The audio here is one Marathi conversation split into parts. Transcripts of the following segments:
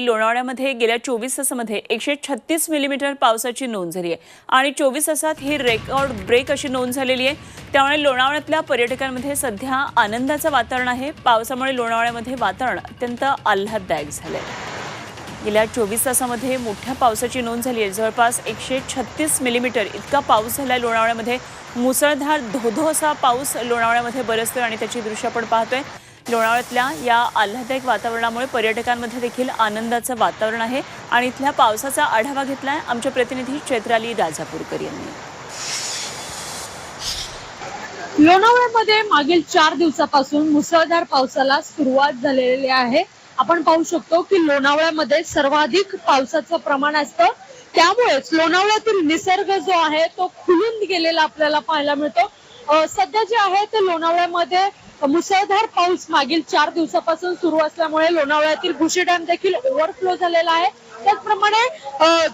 लोणावळ्यामध्ये गेल्या चोवीस तासामध्ये एकशे छत्तीस मिलीमीटर पावसाची नोंद झाली आहे. आणि चोवीस तासात ही रेकॉर्ड ब्रेक अशी नोंद झालेली आहे. त्यामुळे लोणावळ्यातल्या पर्यटकांमध्ये सध्या आनंदाचं वातावरण आहे. पावसामुळे लोणावळ्यामध्ये वातावरण अत्यंत आल्हाददायक झालं आहे गेल्या चोवीस तासामध्ये मोठ्या पावसाची नोंद झाली आहे. जवळपास एकशे छत्तीस मिलीमीटर इतका पाऊस झाला आहे लोणावळ्यामध्ये. मुसळधार धोधो असा पाऊस लोणावळ्यामध्ये बरसतोय आणि त्याची दृश्य आपण पाहतोय. लोणावळ्यातल्या या आल्हाददायक वातावरणामुळे पर्यटकांमध्ये देखील आनंदाचं वातावरण आहे. आणि इथल्या पावसाचा आढावा घेतलाय आमच्या प्रतिनिधी चैत्राली राजापूरकर यांनी. लोणावळ्यामध्ये मागील चार दिवसापासून मुसळधार पावसाला सुरुवात झालेली आहे. आपण पाहू शकतो की लोणावळ्यामध्ये सर्वाधिक पावसाचं प्रमाण असतं. त्यामुळेच लोणावळ्यातील निसर्ग जो आहे तो खुलून गेलेला आपल्याला पाहायला मिळतो. सध्या जे आहे ते लोणावळ्यामध्ये मुसळधार पाऊस मागील चार दिवसापासून सुरू असल्यामुळे लोणावळ्यातील भुशी डॅम देखील ओव्हरफ्लो झालेला आहे. त्याचप्रमाणे अं,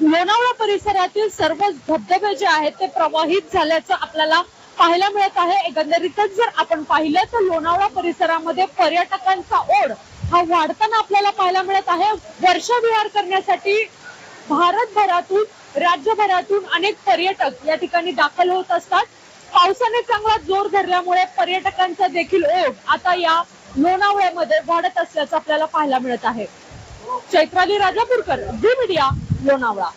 लोणावळा परिसरातील सर्व धबधबे जे आहेत ते प्रवाहित झाल्याचं आपल्याला पाहायला मिळत आहे. एकंदरीतच जर आपण पाहिलं तर लोणावळा परिसरामध्ये पर्यटकांचा ओढ हा वाढताना आपल्याला पाहायला मिळत आहे. वर्षविहार करण्यासाठी भारतभरातून राज्यभरातून अनेक पर्यटक या ठिकाणी दाखल होत असतात. पावसाने चांगला जोर धरल्यामुळे पर्यटकांचा देखील ओढ आता या लोणावळ्यामध्ये वाढत असल्याचं आपल्याला पाहायला मिळत आहे. Chaitrali Rajapurkar Zee media Lonavala.